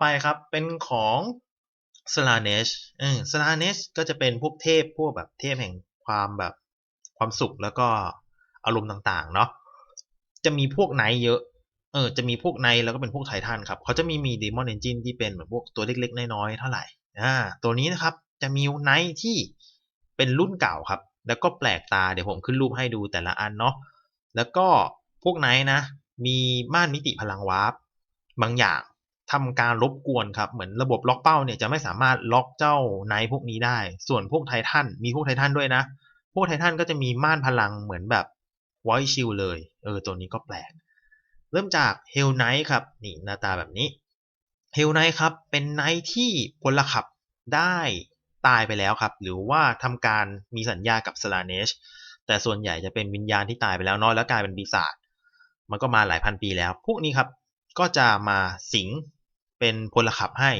ไปครับเป็นของ s l a n e s h เออ s l a n e s h ก็จะเป็นพวกเทพพวกแบบเทพแห่งความแบบความสุขแล้วก็อารมณ์ต่างๆเนาะจะมีพวกไนเยอะเออจะมีพวกไนแล้วก็เป็นพวกไททันครับเขาจะมีมี Demon Engine ที่เป็นแบบพวกตัวเล็กๆ น้อยๆ เท่าไหร่อ่าตัวนี้นะครับจะมีไนที่เป็นรุ่นเก่าครับ แล้วก็แปลกตาเดี๋ยวผมขึ้นรูปให้ดูแต่ละอันเนาะแล้วก็พวกไนนะ มีม่านมิติพลังวาร์ปบางอย่าง ทำการรบกวนครับ เหมือนระบบล็อกเป้าเนี่ยจะไม่สามารถล็อกเจ้าไนท์พวกนี้ได้ ส่วนพวกไททันมีพวกไททันด้วยนะ พวกไททันก็จะมีม่านพลังเหมือนแบบไวชิลเลย เออตัวนี้ก็แปลก เริ่มจากเฮลไนท์ครับ นี่หน้าตาแบบนี้เฮลไนท์ครับ เป็นไนท์ที่พลขับได้ตายไปแล้วครับ หรือว่าทำการมีสัญญากับสลาเนชแต่ส่วนใหญ่จะเป็นวิญญาณที่ตายไปแล้วเนาะแล้วกลายเป็นปีศาจมันก็มาหลายพันปีแล้ว พวกนี้ครับก็จะมาสิง เป็นพลขับให้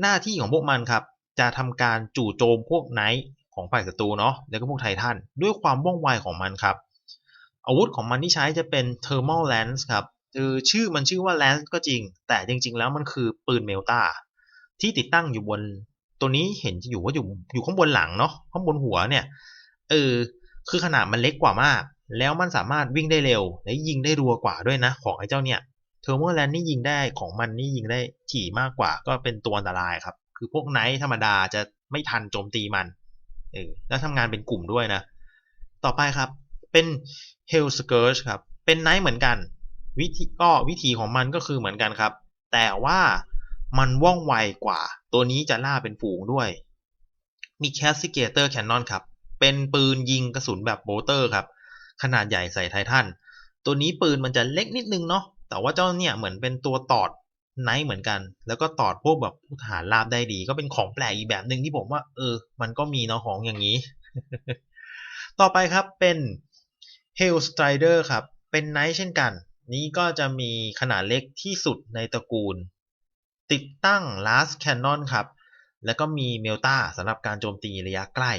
หน้าที่ของพวกมันครับ จะทำการจู่โจมพวกไนท์ของฝ่ายศัตรูเนาะแล้วก็พวกไททันด้วยความว่องไวของมันครับ อาวุธของมันที่ใช้จะเป็น thermal lance ครับคือชื่อมันชื่อว่า lance ก็จริง แต่จริง ๆ แล้วมันคือปืนเมลตาที่ติดตั้งอยู่บนตัวนี้เห็นอยู่ว่าอยู่อยู่ข้างบนหลังเนาะข้างบนหัวเนี่ยเออคือขนาดมันเล็กกว่ามาก แล้วมันสามารถวิ่งได้เร็ว และยิงได้รัวกว่าด้วยนะ ของไอ้เจ้าเนี่ย เทอร์โมแลนนี่ยิงได้ของมันนี่ยิงได้ถี่มากกว่าก็เป็นตัวอันตรายครับ คือพวกไนท์ธรรมดาจะไม่ทันโจมตีมันเออแล้วทำงานเป็นกลุ่มด้วยนะ ต่อไปครับเป็น Hell Scourge ครับ เป็นไนท์เหมือนกัน วิธีก็วิธีของมันก็คือเหมือนกันครับ แต่ว่ามันว่องไวกว่า ตัวนี้จะล่าเป็นฝูงด้วย มี Castigator Cannon ครับ เป็นปืนยิงกระสุนแบบโบเตอร์ครับ ขนาดใหญ่ใส่ไททัน ตัวนี้ปืนมันจะเล็กนิดนึงเนาะ แต่ว่าเจ้าเนี่ยเหมือนเป็นตัวตอดไนท์เหมือนกัน แล้วก็ตอดพวกแบบผู้ทหารราบได้ดี ก็เป็นของแปลกอีกแบบหนึ่งที่ผมว่า เออ มันก็มีเนาะของอย่างนี้ ต่อไปครับเป็น Hell Strider ครับเป็นไนท์เช่นกัน นี้ก็จะมีขนาดเล็กที่สุดในตระกูล ติดตั้ง Last Cannon ครับ แล้วก็มีเมลตาสำหรับการโจมตีระยะใกล้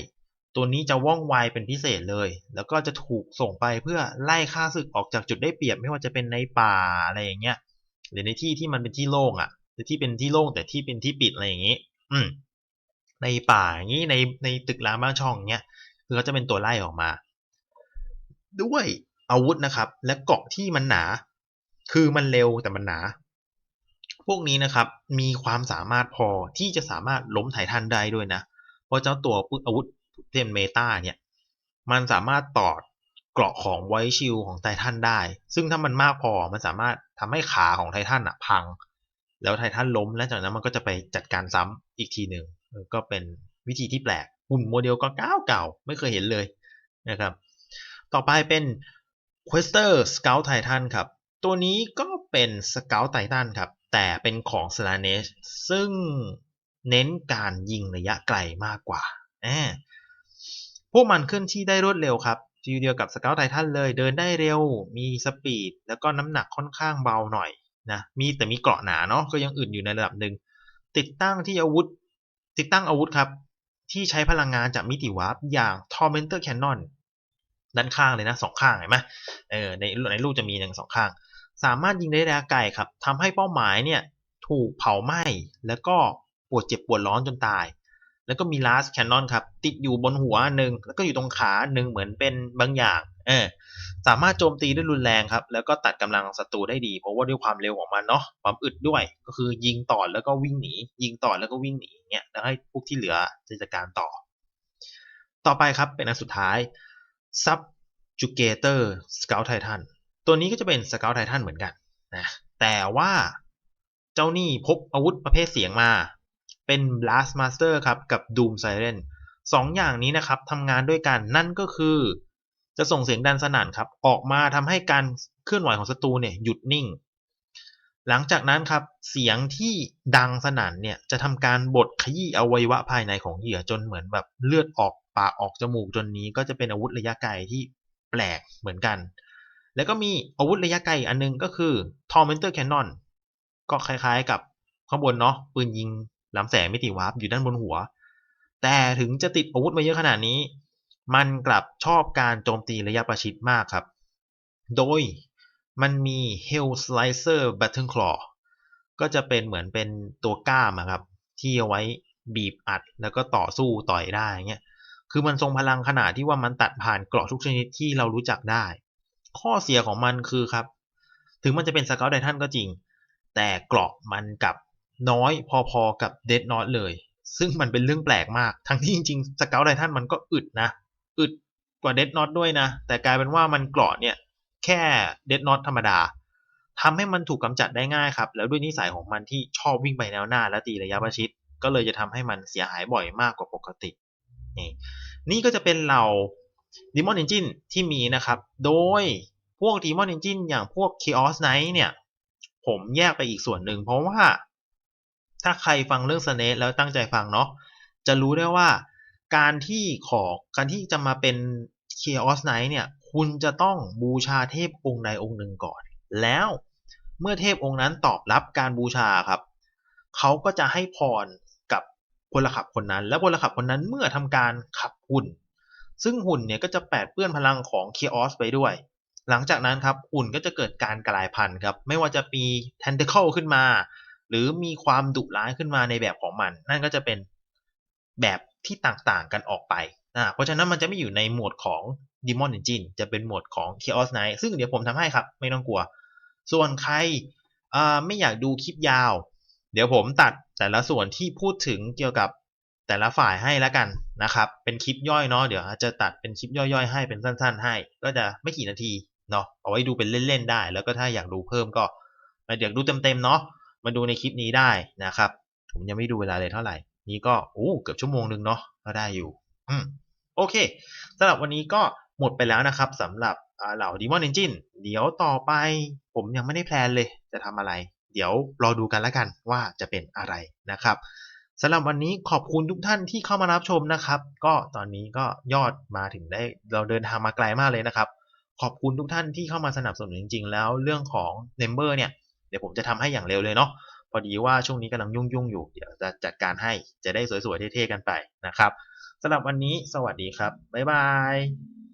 ตัวนี้จะว่องไวเป็นพิเศษเลย แล้วก็จะถูกส่งไปเพื่อไล่ฆ่าศึกออกจากจุดได้เปรียบไม่ว่าจะเป็นในป่าอะไรอย่างเงี้ยหรือในที่ที่มันเป็นที่โล่งอะ่ะหรือที่เป็นที่โล่งแต่ที่เป็นที่ปิดอะไรอย่างงี้ อืม ในป่าอย่างนี้ในในตึกร้างบ้านช่องเงี้ยคือเขาจะเป็นตัวไล่ออกมา ด้วยอาวุธนะครับ และเกาะที่มันหนา คือมันเร็วแต่มันหนา พวกนี้นะครับ มีความสามารถพอที่จะสามารถล้มไททันได้ด้วยนะเพราะเจ้าตัวอาวุธ เทมเมตาเนี่ย มันสามารถต่อเกราะของไวชิลของไททันได้ ซึ่งถ้ามันมากพอมันสามารถทำให้ขาของไททันอะพัง แล้วไททันล้มและจากนั้นมันก็จะไปจัดการซ้ำอีกทีหนึ่งก็เป็นวิธีที่แปลกหุ่นโมเดลก็เก่าเก่าไม่เคยเห็นเลยนะครับ ต่อไปเป็น Quester Scout Titan ครับ ตัวนี้ก็เป็น Scout Titan ครับ แต่เป็นของ s l a n e s h ซึ่งเน้นการยิงระยะไกลมากกว่าอ พวกมันเคลื่อนที่ได้รวดเร็วครับฟิลเดียวกับ Scout Titan เลยเดินได้เร็ว มีสปีด แล้วก็น้ำหนักค่อนข้างเบาหน่อยนะมีแต่มีเกราะหนาเนาะก็ยังอื่นอยู่ในระดับหนึ่งติดตั้งที่อาวุธ ติดตั้งอาวุธครับ ที่ใช้พลังงานจากมิติวาร์ปอย่าง Tormentor Cannon ด้านข้างเลยนะสองข้างเห็นไหมเออในในรูปจะมีหนึ่งสองข้าง สามารถยิงได้ระยะไกลครับทำให้เป้าหมายเนี่ยถูกเผาไหม้แล้วก็ปวดเจ็บปวดร้อนจนตาย แล้วก็มี last cannon ครับ ติดอยู่บนหัวหนึ่งแล้วก็อยู่ตรงขาหนึ่งเหมือนเป็นบางอย่างเออสามารถโจมตีได้รุนแรงครับ แล้วก็ตัดกำลังศัตรูได้ดี เพราะว่าด้วยความเร็วของมันเนาะความอึดด้วย ก็คือยิงต่อแล้วก็วิ่งหนี ยิงต่อแล้วก็วิ่งหนีเนี่ยแล้วให้พวกที่เหลือจัดการต่อ ต่อไปครับเป็นอันสุดท้าย Subjugator Scout Titan ตัวนี้ก็จะเป็น Scout Titan เหมือนกันนะแต่ว่าเจ้านี่พบอาวุธประเภทเสียงมา เป็น Blast Master ครับ กับ Doom Siren สองอย่างนี้นะครับทำงานด้วยกันนั่นก็คือ จะส่งเสียงดันสนั่นครับ ออกมาทำให้การเคลื่อนไหวของศัตรูเนี่ยหยุดนิ่ง หลังจากนั้นครับ เสียงที่ดังสนั่นเนี่ยจะทำการบดขยี้อวัยวะภายในของเหยื่อจนเหมือนแบบเลือดออกปากออกจมูกจนนี้ก็จะเป็นอาวุธระยะไกลที่แปลกเหมือนกัน แล้วก็มีอาวุธระยะไกลอันนึงก็คือ Tormentor Cannon ก็คล้ายๆกับข้างบนเนาะปืนยิง ลำแสงมิติวาร์ปอยู่ด้านบนหัว แต่ถึงจะติดอาวุธมาเยอะขนาดนี้ มันกลับชอบการโจมตีระยะประชิดมากครับ โดยมันมี Hell Slicer Battle Claw ก็จะเป็นเหมือนเป็นตัวก้ามครับ ที่เอาไว้บีบอัดแล้วก็ต่อสู้ต่อยได้เงี้ยคือมันทรงพลังขนาดที่ว่ามันตัดผ่านเกราะทุกชนิดที่เรารู้จักได้ ข้อเสียของมันคือครับ ถึงมันจะเป็นสเกลไททันก็จริง แต่เกราะมันกับ น้อยพอๆกับเดดนอตเลย ซึ่งมันเป็นเรื่องแปลกมาก ทั้งที่จริงๆสเกลไททันมันก็อึดนะ อึดกว่าเดดนอตด้วยนะ แต่กลายเป็นว่ามันเกราะเนี่ย แค่เดดนอตธรรมดาทำให้มันถูกกำจัดได้ง่ายครับ แล้วด้วยนิสัยของมันที่ชอบวิ่งไปแนวหน้าและตีระยะประชิด ก็เลยจะทำให้มันเสียหายบ่อยมากกว่าปกติ นี่นี่ก็จะเป็นเหล่า Demon Engine ที่มีนะครับ โดยพวก Demon Engine อย่างพวก Chaos Knight เนี่ย ผมแยกไปอีกส่วนหนึ่ง เพราะว่า ถ้าใครฟังเรื่อง Snake แล้วตั้งใจฟังเนาะจะรู้ได้ว่าการที่ขอการที่จะมาเป็น Chaos Knight เนี่ยคุณจะต้องบูชาเทพองค์ใดองค์หนึ่งก่อน แล้วเมื่อเทพองค์นั้นตอบรับการบูชาครับ เขาก็จะให้พรกับพลขับคนนั้น และพลขับคนนั้นเมื่อทำการขับหุ่น ซึ่งหุ่นเนี่ยก็จะแปดเปื้อนพลังของเคออสไปด้วย หลังจากนั้นครับหุ่นก็จะเกิดการกลายพันธุ์ครับ ไม่ว่าจะมี tentacle ขึ้นมา หรือมีความดุร้ายขึ้นมาในแบบของมัน นั่นก็จะเป็นแบบที่ต่างๆกันออกไปนะเพราะฉะนั้นมันจะไม่อยู่ในหมวดของ Demon Engine จะเป็นหมวดของ Chaos Knight ซึ่งเดี๋ยวผมทำให้ครับไม่ต้องกลัว ส่วนใครไม่อยากดูคลิปยาว เดี๋ยวผมตัดแต่ละส่วนที่พูดถึงเกี่ยวกับแต่ละฝ่ายให้แล้วกันนะครับ เป็นคลิปย่อยเนาะเดี๋ยวจะตัดเป็นคลิปย่อยๆ ให้เป็นสั้น ๆ ให้ ก็จะไม่กี่นาทีเนาะเอาไว้ดูเป็นเล่นๆได้ แล้วก็ถ้าอยากดูเพิ่มก็มาอยากดูเต็มๆเนาะ มาดูในคลิปนี้ได้นะครับ ผมยังไม่ดูเวลาเลยเท่าไหร่ นี่ก็โอ้เกือบชั่วโมงนึงเนาะก็ได้อยู่อืมโอเคสำหรับวันนี้ก็หมดไปแล้วนะครับสำหรับเหล่า Demon Engine เดี๋ยวต่อไป ผมยังไม่ได้แพลนเลยจะทำอะไร เดี๋ยวรอดูกันแล้วกันว่าจะเป็นอะไรนะครับสำหรับวันนี้ขอบคุณทุกท่านที่เข้ามารับชมนะครับ ก็ตอนนี้ก็ยอดมาถึงได้เราเดินทางมาไกลมากเลยนะครับ ขอบคุณทุกท่านที่เข้ามาสนับสนุนจริง ๆ แล้วเรื่องของ Member เนี่ย เดี๋ยวผมจะทำให้อย่างเร็วเลยเนาะพอดีว่าช่วงนี้กำลังยุ่งยุ่งอยู่เดี๋ยวจะจัดการให้จะได้สวยๆเท่ๆกันไปนะครับสำหรับวันนี้สวัสดีครับบ๊ายบาย